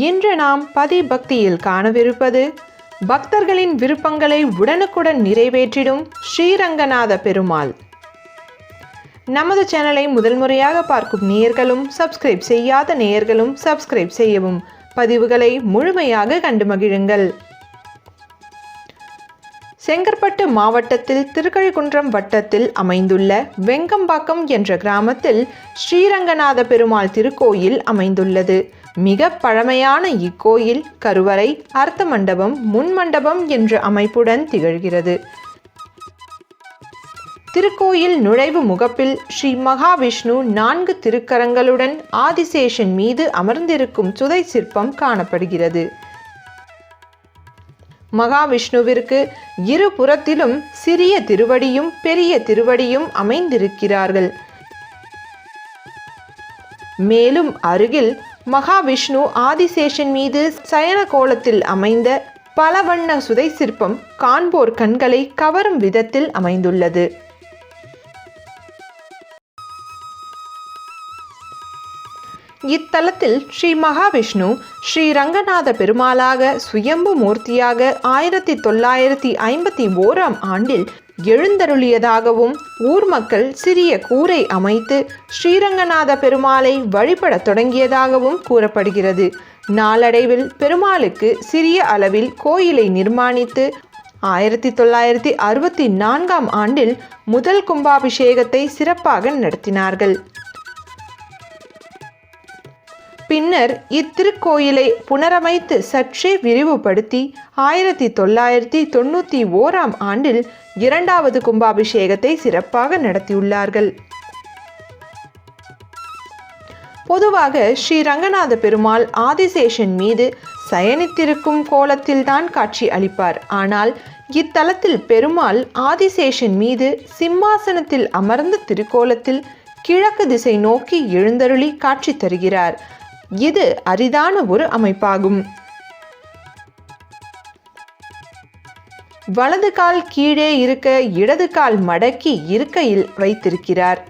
இன்று நாம் பதி பக்தியில் காணவிருப்பது பக்தர்களின் விருப்பங்களை உடனுக்குடன் நிறைவேற்றிடும் ஸ்ரீரங்கநாத பெருமாள். நமது சேனலை முதல் முறையாக பார்க்கும் நேயர்களும் சப்ஸ்கிரைப் செய்யாத நேயர்களும் சப்ஸ்கிரைப் செய்யவும் பதிவுகளை முழுமையாக கண்டு மகிழுங்கள். செங்கற்பட்டு மாவட்டத்தில் திருக்கழிகுன்றம் வட்டத்தில் அமைந்துள்ள வெங்கம்பாக்கம் என்ற கிராமத்தில் ஸ்ரீரங்கநாத பெருமாள் திருக்கோயில் அமைந்துள்ளது. மிக பழமையான இக்கோயில் கருவறை அர்த்த மண்டபம் முன்மண்டபம் என்ற அமைப்புடன் திகழ்கிறது. திருக்கோயில் நுழைவு முகப்பில் ஸ்ரீ மகாவிஷ்ணு நான்கு திருக்கரங்களுடன் ஆதிசேஷன் மீது அமர்ந்திருக்கும் சுதை சிற்பம் காணப்படுகிறது. மகாவிஷ்ணுவிற்கு இரு புறத்திலும் சிறிய திருவடியும் பெரிய திருவடியும் அமைந்திருக்கிறார்கள். மேலும் அருகில் மகாவிஷ்ணு ஆதிசேஷன் மீது சயன கோலத்தில் அமைந்த பல வண்ண சுதை சிற்பம் காண்போர் கண்களை கவரும் விதத்தில் அமைந்துள்ளது. இத்தலத்தில் ஸ்ரீ மகாவிஷ்ணு ஸ்ரீ ரங்கநாத பெருமாளாக சுயம்பு மூர்த்தியாக ஆயிரத்தி தொள்ளாயிரத்தி ஐம்பத்தி ஓராம் ஆண்டில் எழுந்தருளியதாகவும் ஊர் மக்கள் சிறிய கூரை அமைத்து ஸ்ரீரங்கநாத பெருமாளை வழிபடத் தொடங்கியதாகவும் கூறப்படுகிறது. நாளடைவில் பெருமாளுக்கு சிறிய அளவில் கோயிலை நிர்மாணித்து ஆயிரத்தி தொள்ளாயிரத்தி அறுபத்தி நான்காம் ஆண்டில் முதல் கும்பாபிஷேகத்தை சிறப்பாக நடத்தினார்கள். பின்னர் இத்திருக்கோயிலை புனரமைத்து சற்றே விரிவுபடுத்தி ஆயிரத்தி தொள்ளாயிரத்தி தொண்ணூற்றி ஓராம் ஆண்டில் இரண்டாவது கும்பாபிஷேகத்தை சிறப்பாக நடத்தியுள்ளார்கள். பொதுவாக ஸ்ரீ ரங்கநாத பெருமாள் ஆதிசேஷன் மீது சயனித்திருக்கும் கோலத்தில்தான் காட்சி அளிப்பார். ஆனால் இத்தலத்தில் பெருமாள் ஆதிசேஷன் மீது சிம்மாசனத்தில் அமர்ந்த திருக்கோலத்தில் கிழக்கு திசை நோக்கி எழுந்தருளி காட்சி தருகிறார். இது அரிதான ஒரு அமைப்பாகும். வலது கால் கீழே இருக்க இடது கால் மடக்கி இருக்கையில் வைத்திருக்கிறார்.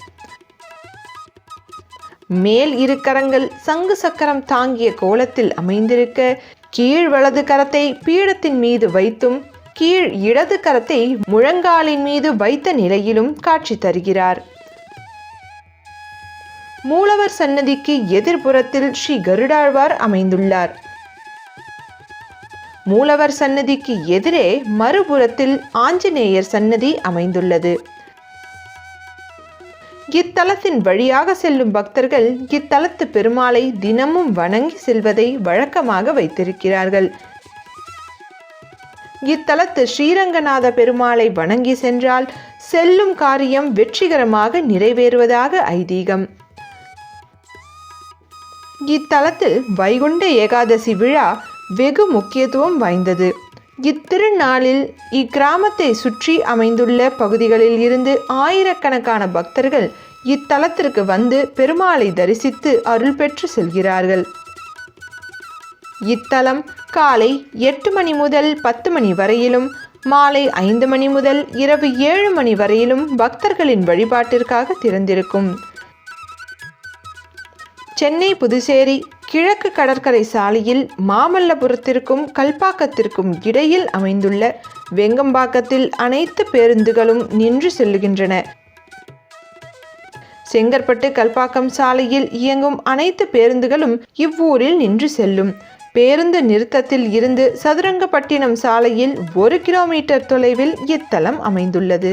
மேல் இரு கரங்கள் சங்கு சக்கரம் தாங்கிய கோலத்தில் அமைந்திருக்க கீழ் வலது கரத்தை பீடத்தின் மீது வைத்தும் கீழ் இடது கரத்தை முழங்காலின் மீது வைத்த நிலையிலும் காட்சி தருகிறார். மூலவர் சன்னதிக்கு எதிர்புறத்தில் ஸ்ரீ கருடாழ்வார் அமைந்துள்ளார். மூலவர் சன்னதிக்கு எதிரே மறுபுறத்தில் ஆஞ்சநேயர் சன்னதி அமைந்துள்ளது. இத்தலத்தின் வழியாக செல்லும் பக்தர்கள் இத்தலத்து பெருமாளை தினமும் வணங்கி செல்வதை வழக்கமாக வைத்திருக்கிறார்கள். இத்தலத்து ஸ்ரீரங்கநாத பெருமாளை வணங்கி சென்றால் செல்லும் காரியம் வெற்றிகரமாக நிறைவேறுவதாக ஐதீகம். இத்தலத்தில் வைகுண்ட ஏகாதசி விழா வெகு முக்கியத்துவம் வாய்ந்தது. இத்திருநாளில் இக்கிராமத்தை சுற்றி அமைந்துள்ள பகுதிகளில் இருந்து ஆயிரக்கணக்கான பக்தர்கள் இத்தலத்திற்கு வந்து பெருமாளை தரிசித்து அருள் பெற்று செல்கிறார்கள். இத்தலம் காலை எட்டு மணி முதல் பத்து மணி வரையிலும் மாலை ஐந்து மணி முதல் இரவு ஏழு மணி வரையிலும் பக்தர்களின் வழிபாட்டிற்காக திறந்திருக்கும். சென்னை புதுச்சேரி கிழக்கு கடற்கரை சாலையில் மாமல்லபுரத்திற்கும் கல்பாக்கத்திற்கும் இடையில் அமைந்துள்ள வெங்கம்பாக்கத்தில் அனைத்து பேருந்துகளும் நின்று செல்லுகின்றன செங்கற்பட்டு கல்பாக்கம் சாலையில் இயங்கும் அனைத்து பேருந்துகளும் இவ்வூரில் நின்று செல்லும். பேருந்து நிறுத்தத்தில் இருந்து சதுரங்கப்பட்டினம் சாலையில் ஒரு கிலோமீட்டர் தொலைவில் இத்தலம் அமைந்துள்ளது.